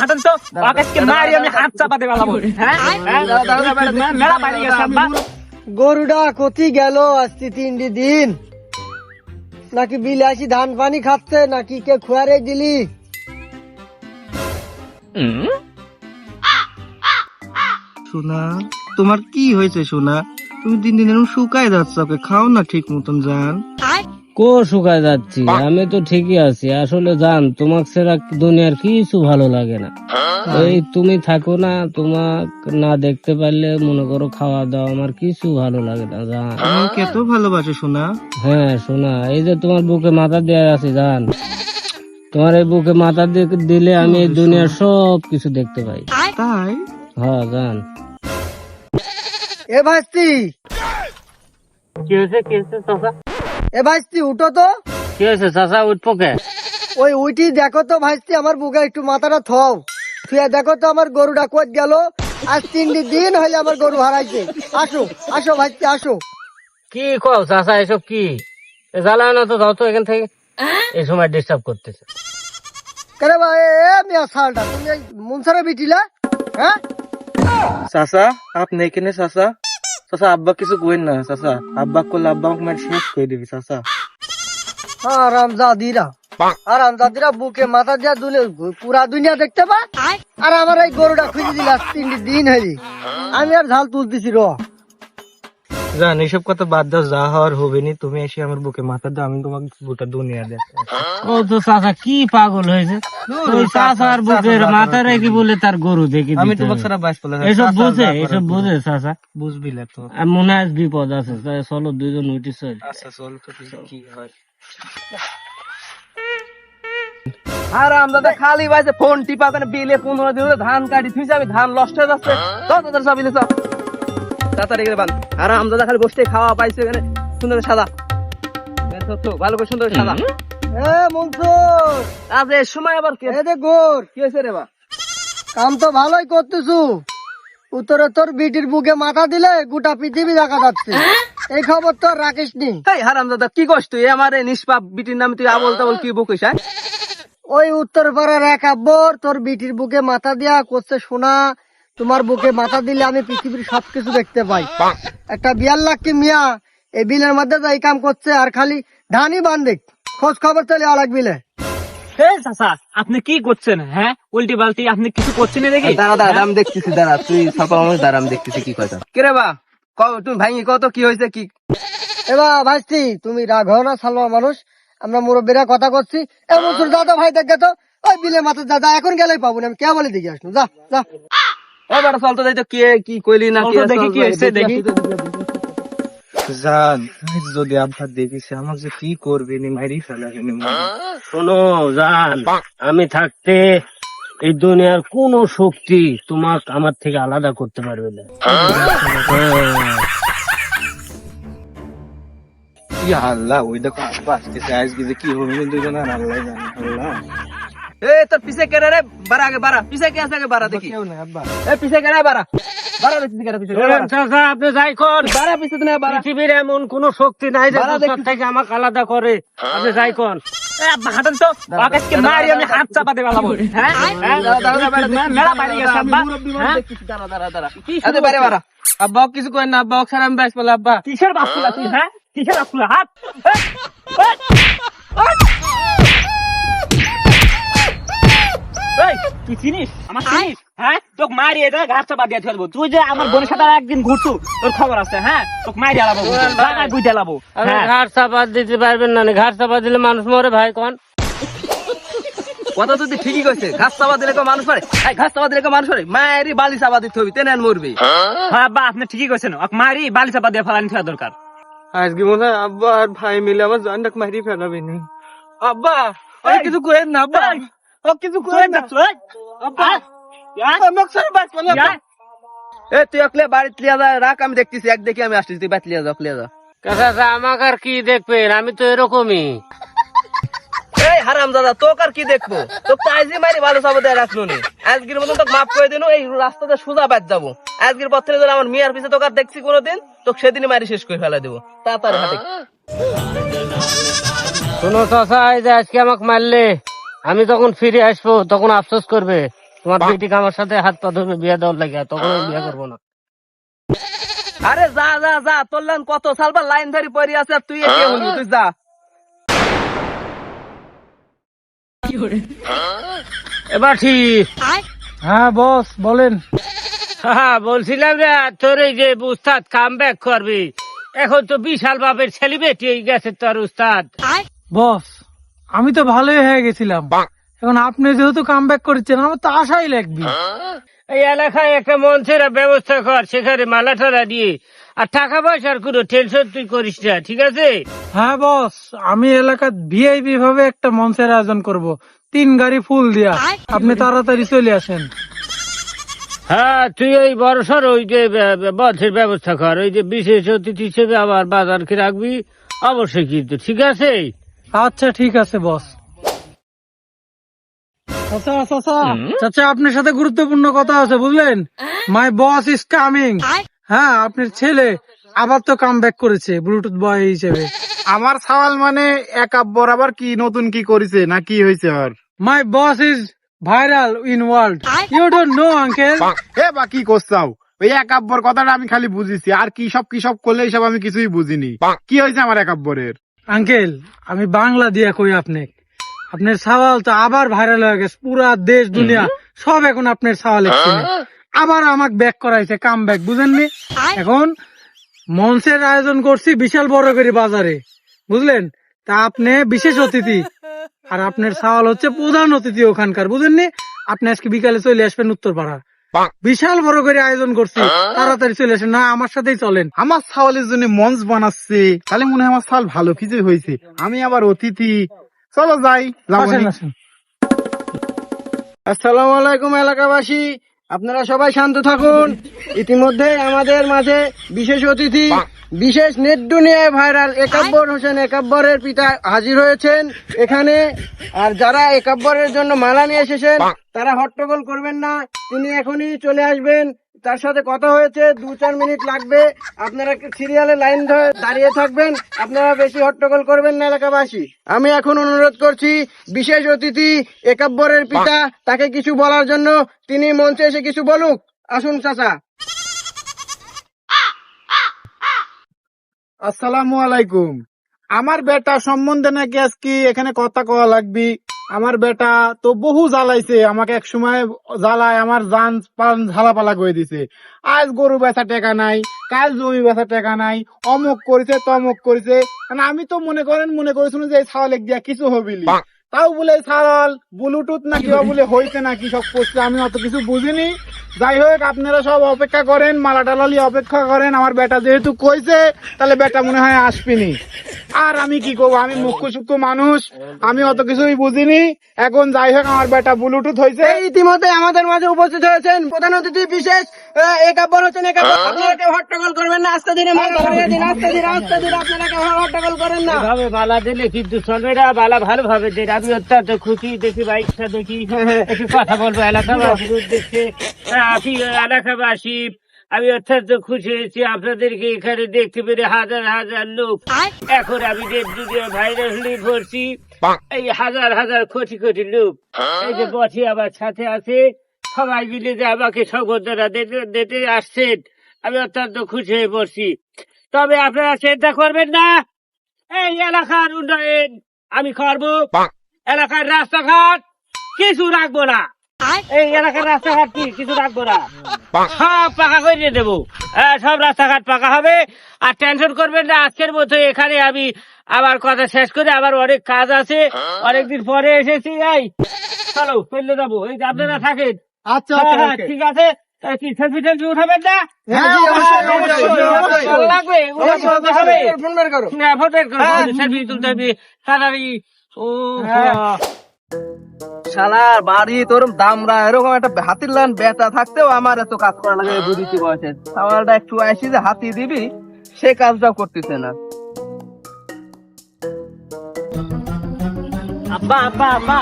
হাঁটেন তো। আকাশকে মারি আমি হাত চাপাতে পারলাম। হ্যাঁ? হ্যাঁ? মেলা বাড়ি গেছে গরুটা কতি গেল আজকে তিনটি দিন? নাকি বিলাসী ধান পানি খাচ্ছে নাকি কে খুয়ারে দিলি? সোনা তোমার কি হয়েছে সোনা? তুমি দিন দিন এরকম শুকায় যাচ্ছ ওকে খাও না ঠিক মতন জান। কো শুকায় যাচ্ছি? আমি তো ঠিকই আছি। আসলে জান তোমাক ছাড়া দুনিয়ার কিছু ভালো লাগে না। এই তুমি থাকো না তোমাক না দেখতে পারলে মনে করো খাওয়া দাওয়া আমার কিছু ভালো লাগে না জান। এত ভালোবাসে সোনা? হ্যাঁ শোনা এই যে তোমার বুকে মাথা দেওয়া আছে জান। তোমার এই বুকে মাথা দিলে আমি এই দুনিয়ার সব কিছু দেখতে পাই। তাই? হ্যাঁ জান। এ ভাইস্তি কি হয়েছে? কি হয়েছে এ ভাইস্তি উঠো তো। কি হয়েছে চাচা উঠবো কে? ওই উঠি দেখো তো ভাইস্তি আমার বুকে একটু মাথাটা থও। তুই দেখো তো আমার গরুটা কোচ গেল। আজ তিনটি দিন হইলে আমার গরু হারাইছে। আসো আসো ভাইস্তি আসো। কি কও চাচা এসব কি? এ জ্বালায় না তো যাও তো এখান থেকে। এই সময় ডিস্টার্ব করতেছে। কেন ভাই এ মিয়া সালটা তুমি মুনসারে বিটিলা? হ্যাঁ? চাচা আপনি এখানে চাচা? চাচা, আব্বা কিছু কইন না, চাচা। আব্বা করলে আব্বা আমাকে মেরে শেষ করে দিবি, চাচা। আরাম জাদিরা আরাম জাদিরা বুকে মাথা দিয়া দুলে পুরা দুনিয়া দেখতে পা আর আমার এই গরুটা খুঁজে দিলা তিনটি দিন হইলি। আমি আর ঝাল তুলতেছি, র। জান এইসব কথা বাদ দাও যা হওয়ার হবে নি তুমি এসে আমার বুকে মাথা দাও আমি তোমাকে গোটা দুনিয়া দেখ ও তো চাচা কি পাগল হয়েছে? ওই চাচার বুকের মাথা রেখে বলে তার গরু দেখি আমি তোমাকে সারা বাইশ বলে এসব বুঝে এসব বুঝে চাচা। বুঝবি না তো। আর মনে হয় বিপদ আছে চলো দুইজন উঠি চল। আচ্ছা চল তো কি হয়। আর আমদাদা খালি বাইছে ফোন টিপা বিলে পনেরো দিন ধান কাটি থুইছে আমি ধান নষ্ট হয়ে যাচ্ছে তো তোদের সব বিলে তাড়াতাড়ি করে বান আর আমদাদা খালি বসে খাওয়া পাইছে এখানে সুন্দর সাদা। তো তো, ভালো করে সুন্দর সাদা। এ মনসুর। আজ এই সময় আবার কে? এ গোর কি হয়েছে রে বা? কাম তো ভালোই করতেছু। উত্তরে তোর বিটির বুকে মাথা দিলে গোটা পৃথিবী দেখা যাচ্ছে। এই খবর তোর রাখিস নি। এই হারাম কি করছ তুই? আমার এই নিষ্পাপ বিটির নামে তুই আবল তাবল কি বকিস হ্যাঁ? ওই উত্তর পাড়ার এক আব্বর তোর বিটির বুকে মাথা দিয়া করছে শোনা তোমার বুকে মাথা দিলে আমি পৃথিবীর সবকিছু দেখতে পাই। একটা বিয়ার লাখ কি মিয়া এই বিলের মধ্যে তো এই কাম করছে আর খালি ধানই বান্ধে খোঁজ খবর চলে আলাক বিলে। চাচা আপনি কি করছেন হ্যাঁ? উল্টি বালতি আপনি কিছু করছেন দেখি? দাঁড়া দাঁড়া আমি দেখতেছি দাঁড়া তুই মানুষ দাঁড়া আমি দেখতেছি কি কথা কে রে বা? তুমি ভাঙি কত কি হয়েছে কি? এবার ভাইস্তি তুমি রাঘ না সালমা মানুষ। আমরা মুরব্বীরা কথা করছি দাদা ভাই দেখে তো ওই বিলে মাথা দাদা এখন গেলেই পাবো না আমি কে বলে দিকে আসলো যা যা। ও চল তো যাই কে কি কইলি না কি দেখি কি হয়েছে দেখি। জান যদি আমাকে যে কি করবে নি মারি ফেলাবে নি শোনো জান আমি থাকতে এই দুনিয়ার কোন শক্তি তোমাক আমার থেকে আলাদা করতে পারবে না। কি আল্লাহ ওই দেখো আসতেছে আজকে যে কি হবে দুজন আর আল্লাহ জানে আল্লাহ। এ তোর পিছে কে রে? বাড়া আগে পিছে কে আছে আগে দেখি। এ পিছে কে রে দেখছি কে পিছে চাচা, আপনি যাই কর। বাড়া পিছে না বাড়া। পৃথিবীর এমন কোন শক্তি নাই যে আপনার থেকে আমাকে আলাদা করে। আপনি যাই কর। আব্বা হাঁটেন তো। আকাশকে মারি আমি হাত হ্যাঁ? মেলা বাড়ি গেছে আব্বা। হ্যাঁ? দাঁড়া দাঁড়া বারে আব্বা কিছু করেন না আব্বা ছাড়া আমি বাইস বলে আব্বা। কিসের তুই হ্যাঁ? কিসের বাসুলা? হাত! এই, এই, এই, তুই চিনিস? আমার চিনিস? হ্যাঁ? তোকে মারি এটা ঘাট চাপা দিয়ে ফেলব তুই যে আমার বোনের সাথে একদিন ঘুরছু তোর খবর আছে হ্যাঁ? তোকে মারি আলাবো জায়গায় বুঝতে আলাবো হ্যাঁ? ঘাট চাপা দিতে পারবেন না ঘাট চাপা দিলে মানুষ মরে ভাই কোন? কথা তো তুই ঠিকই কইছে ঘাস চাপা দিলে মানুষ পারে এই ঘাস চাপা দিলে মানুষ পারে মায়েরই বালি চাপা দিতে হবে তেনে মরবি। হ্যাঁ? আব্বা আপনি ঠিকই কইছেন ওকে মারি বালি চাপা দিয়ে ফেলানি থাকা দরকার। আজকে মনে হয় আব্বা আর ভাই মিলে আমার জানটাকে মারি ফেলাবে নি। আব্বা আর কিছু করেন না আব্বা। কিছু না এ তুই অকলে লিয়া যা রাখ আমি দেখতেছি এক দেখি আমি আসতেছি তুই বাইতে লিয়া যাও লিয়া যাও কাকা আমাকে আর কি দেখবেন? আমি তো এরকমই। এই হারাম দাদা তোকে আর কি দেখব? তো তাইজি মারি ভালো চাপা দিয়ে আজকের মতন তোকে মাফ করে দিন এই রাস্তাতে সোজা বাদ যাব। আজকের পর থেকে আমার মেয়ের পিছে তোকে আর দেখছি কোনোদিন তোকে সেদিনই মারি শেষ করে ফেলা দেবো। তাড়াতাড়ি হাতে শোনো এই যে আজকে আমাকে মারলে। আমি যখন ফিরে আসব তখন আফসোস করবে। তোমার বেটিকে আমার সাথে হাত পা ধরবে বিয়ে দেওয়ার লাগে তখন বিয়ে করব না। আরে যা যা যা তোর লাইন কত সালবার লাইন ধরে পড়ে আছে আর তুই তুই যা। এবার ঠিক। হ্যাঁ বস বলেন। হ্যাঁ বলছিলাম রে তোর এই যে উস্তাদ কাম ব্যাক করবি। এখন তো বিশাল বাপের সেলিব্রিটি হয়ে গেছে তোর উস্তাদ। বস আমি তো ভালোই হয়ে গেছিলাম। এখন আপনি যেহেতু কাম ব্যাক করছেন আমার তো আশাই লাগবে। এই এলাকায় একটা মঞ্চের ব্যবস্থা কর সেখানে মালা টালা দিয়ে। আর টাকা পয়সার কোনো টেনশন তুই করিস না ঠিক আছে? হ্যাঁ বস আমি এলাকার ভিআইপি ভাবে একটা মঞ্চের আয়োজন করব। তিন গাড়ি ফুল দিয়া। আপনি তাড়াতাড়ি চলে আসেন। হ্যাঁ তুই ওই বড়সড় ওই যে বন্ধের ব্যবস্থা কর। ওই যে বিশেষ অতিথি হিসেবে আবার বাজারকে রাখবি অবশ্যই কিন্তু ঠিক আছে? আচ্ছা ঠিক আছে বস। চাচা চাচা চাচা আপনার সাথে গুরুত্বপূর্ণ কথা আছে বুঝলেন? মাই বস ইজ কামিং হ্যাঁ আপনার ছেলে আবার তো কাম ব্যাক করেছে ব্লুটুথ বয় হিসেবে। আমার সওয়াল মানে এক আব্বর আবার কি নতুন কি করেছে না কি হয়েছে আর my boss is viral in world you don't know uncle এ বা কি করছাও ওই এক আব্বর কথাটা আমি খালি বুঝেছি আর কি সব কি সব করলে সব আমি কিছুই বুঝিনি। কি হয়েছে আমার এক আব্বরের? আঙ্কেল আমি বাংলা দিয়া কই আপনি? আপনার সওয়াল তো আবার ভাইরাল হয়ে গেছে পুরা দেশ দুনিয়া সব এখন আপনার সওয়াল আবার আমাকে ব্যাক করাইছে কাম ব্যাক বুঝেননি এখন মঞ্চের আয়োজন করছি বিশাল বড় করে বাজারে বুঝলেন? তা আপনি বিশেষ অতিথি আর আপনার সওয়াল হচ্ছে প্রধান অতিথি ওখানকার বুঝেননি? আপনি আজকে বিকালে চলে আসবেন উত্তরপাড়া। বিশাল বড় করে আয়োজন করছি। তাড়াতাড়ি চলে আসেন। না আমার সাথেই চলেন। আমার সাওয়ালের জন্য মঞ্চ বানাচ্ছে। তাহলে মনে হয় আমার সাল ভালো কিছু হয়েছে। আমি আবার অতিথি। চলো যাই আসসালামু আলাইকুম এলাকাবাসী। আপনারা সবাই শান্ত থাকুন। ইতিমধ্যে আমাদের মাঝে বিশেষ অতিথি বিশেষ নেট দুনিয়ায় ভাইরাল একাব্বর হোসেন একাব্বরের পিতা হাজির হয়েছেন এখানে। আর যারা একাব্বরের জন্য মালা নিয়ে এসেছেন তারা হট্টগোল করবেন না। তিনি এখনই চলে আসবেন। তার সাথে কথা হয়েছে, দু চার মিনিট লাগবে। আপনারা সিরিয়ালে লাইন ধরে দাঁড়িয়ে থাকবেন? আপনারা বেশি হট্টগোল করবেন না এলাকাবাসী। আমি এখন অনুরোধ করছি, বিশেষ অতিথি, একাব্বরের পিতা, তাকে কিছু বলার জন্য। তিনি মঞ্চে এসে কিছু বলুক। আসুন, চাচা। আসসালামু আলাইকুম। আমার বেটা সম্বন্ধে নাকি আজকে এখানে কথা কওয়া লাগবি? আমার বেটা তো বহু জ্বালাইছে, আমাকে এক সময় জ্বালায়, আমার জান পান ঝালাপালা করে দিছে। আজ গরু বেচা টেকা নাই, কাল জমি বেচা টেকা নাই, অমুক করেছে, তমুক করেছে। মানে আমি তো মনে করেন, মনে করেছিল যে এই ছাওয়ালেক দিয়া কিছু হবিলি তাও বলে ছাড়াল ব্লুটুথ নাকি বলে হইছে নাকি সব করছে আমি অত কিছু বুঝিনি। যাই হোক আপনারা সব অপেক্ষা করেন মালা টালালি অপেক্ষা করেন আমার বেটা যেহেতু কইছে তাহলে বেটা মনে হয় আসবিনি। আর আমি কি করব? আমি মুখ্য সূক্ষ্ম মানুষ আমি অত কিছুই বুঝিনি। এখন যাই হোক আমার বেটা ব্লুটুথ হয়েছে। ইতিমধ্যে আমাদের মাঝে উপস্থিত হয়েছেন প্রধান অতিথি বিশেষ একাব্বর হচ্ছেন একাব্বর। আপনারা কেউ হট্টগোল করবেন না আস্তে দিনে ঘুরিয়ে দিন আস্তে ধীরে আস্তে ধীরে আপনারা কেউ হট্টগোল করেন না। ভাবে বালা দিলে কিন্তু চলবে না ভালোভাবে দিন আমি অত্যন্ত খুশি দেখি বাইকটা দেখি। একটু কথা বলব এলাকাবাসীর উদ্দেশ্যে আপনি এলাকাবাসী আমি অত্যন্ত খুশি হয়েছি। আপনাদেরকে এখানে দেখতে পেরে হাজার হাজার লোক। এখন আমি যে দুদিন ভাইরাসলি ভরছি এই হাজার হাজার কোটি কোটি লোক। এই যে বসে আমার সাথে আছে সবাই মিলে যে আমাকে সংবর্ধনা দিতে দিতে আসছেন আমি অত্যন্ত খুশি হয়ে পড়ছি। তবে আপনারা চিন্তা করবেন না এই এলাকার উন্নয়ন আমি করব। এলাকার রাস্তাঘাট কিছু রাখব না। এই এলাকার রাস্তাঘাট কি? কিছু রাখব না। সব পাকা করে দেবো। হ্যাঁ, সব রাস্তাঘাট পাকা হবে। আর টেনশন করবেন না আজকের মতো এখানে আমি আবার কথা শেষ করে আবার অনেক কাজ আছে। অনেকদিন পরে এসেছি এই। চলো চলে যাব এই যে আপনারা থাকেন। আচ্ছা হ্যাঁ, হ্যাঁ, ঠিক আছে। কি সেলফি টেলফি উঠাবেন না? হ্যাঁ, লাগবে করো সেলফি তুলতে হবে। তাড়াতাড়ি ও শালার বাড়ি তোর দামরা এরকম একটা হাতির লান থাকতেও আমার এত কাজ করা লাগে বুঝিতে বয়সে। সামালটা একটু আসি যে হাতি দিবি সে কাজটাও করতেছে না। আব্বা আব্বা আব্বা।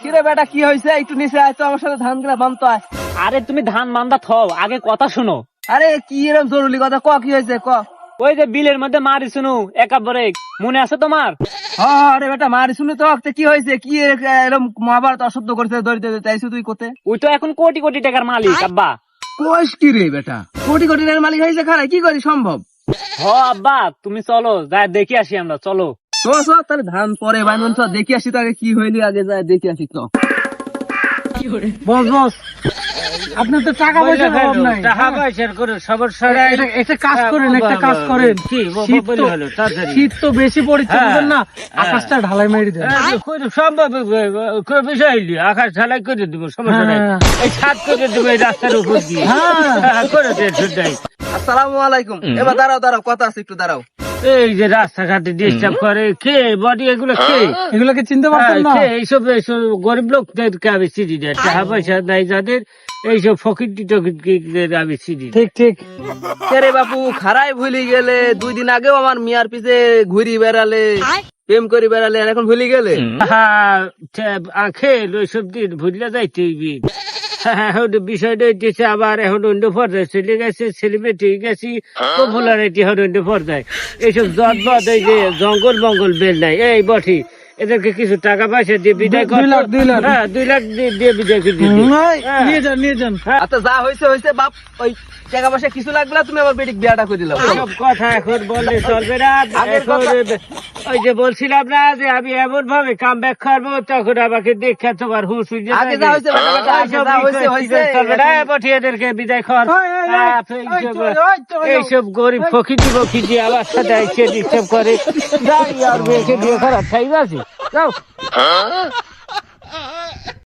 কিরে বেটা কি হয়েছে একটু নিচে আয় তো আমার সাথে ধানগুলা বানতো আয়। আরে তুমি ধান মান্দা থও আগে কথা শোনো। আরে কি এরকম জরুরি কথা? ক কি হয়েছে ক। ওই যে বিলের মধ্যে মারি শুনু একাবারে। মনে আছে তোমার? হ্যাঁ আরে বেটা মারি শুনে তো কি হয়েছে? কি এরকম মহাভারত অশুদ্ধ করতে ধরিতে চাইছো তুই করতে ওই তো এখন কোটি কোটি টাকার মালিক আব্বা। কোষ কি রে বেটা? কোটি কোটি টাকার মালিক হয়েছে খারাপ কি করি সম্ভব? হ আব্বা তুমি চলো যা দেখে আসি আমরা চলো। তো তো তাহলে ধান পরে বাইমন তো দেখি আসি তো আগে কি হইলি আগে যায় দেখি আসি তো বস বস। আপনার তো টাকা পয়সার অভাব নাই। টাকা পয়সার করে সমস্যাটা এটা- একটা কাজ করেন একটা কাজ করেন। কি বলে হলো তাড়াতাড়ি। শীত তো বেশি পড়েছে হ্যাঁ, না? হ্যাঁ। আকাশটা ঢালাই মেরে দেন। এই সম্ভব খুব বিষয় হইলি আকাশ ঢালাই করে দিব সমস্যা নাই। হ্যাঁ। এই ছাদ করে দিব এই রাস্তার উপর দিয়ে। হ্যাঁ। হ্যাঁ, করে টেনশন নাই আসসালামু আলাইকুম। এবার দাঁড়াও দাঁড়াও কথা আছে একটু দাঁড়াও। এই যে রাস্তাঘাটে ডিস্টার্ব করে কে বডি এগুলো কে? এগুলোকে চিনতে হ্যাঁ, পারছেন না এইসব এইসব গরিব লোকদেরকে আমি চিনি না। টাকা পয়সা নাই যাদের এইসব ফকির টকির আমি চিনি ঠিক ঠিক। রে বাপু খারাই ভুলি গেলে দুই দিন আগেও আমার মিয়ার পিছে ঘুরি বেড়ালে প্রেম করি বেড়ালে আর এখন ভুলি গেলে? হ্যাঁ, আখেল ওইসব দিন ভুলিয়া যাইতে হইবি। হ্যাঁ, এখন বিষয়টা হইতেছে আবার এখন অন্য পর্যায়ে চলে গেছে পপুলারিটি এখন অন্য পর্যায়ে এইসব জটবট এই যে জঙ্গল মঙ্গল বেল নাই এই বটি এদেরকে কিছু টাকা পয়সা দিয়ে বিদায় দুই লাখ, দুই লাখ। হ্যাঁ দুই লাখ দিয়ে দিয়ে বিদায় করে দিবি। হ্যাঁ। নিয়ে যান নিয়ে যান আচ্ছা যা হয়েছে হয়েছে বাপ ওই টাকা পয়সা কিছু লাগবে না তুমি আমার বেটিক বিয়াটা করে দিলাম সব কথা এখন বললে চলবে না এখন ওই যে বলছিলাম না যে আমি এমন ভাবে কাম ব্যাক করব তখন আমাকে দেখে তোমার হুশ এদেরকে বিদায় কর। এইসব-। গরিব ফকিটি বকিটি আমার সাথে এসে ডিস্টার্ব করে। আর মেয়েকে বিয়ে করার টাইম আছে। যাও।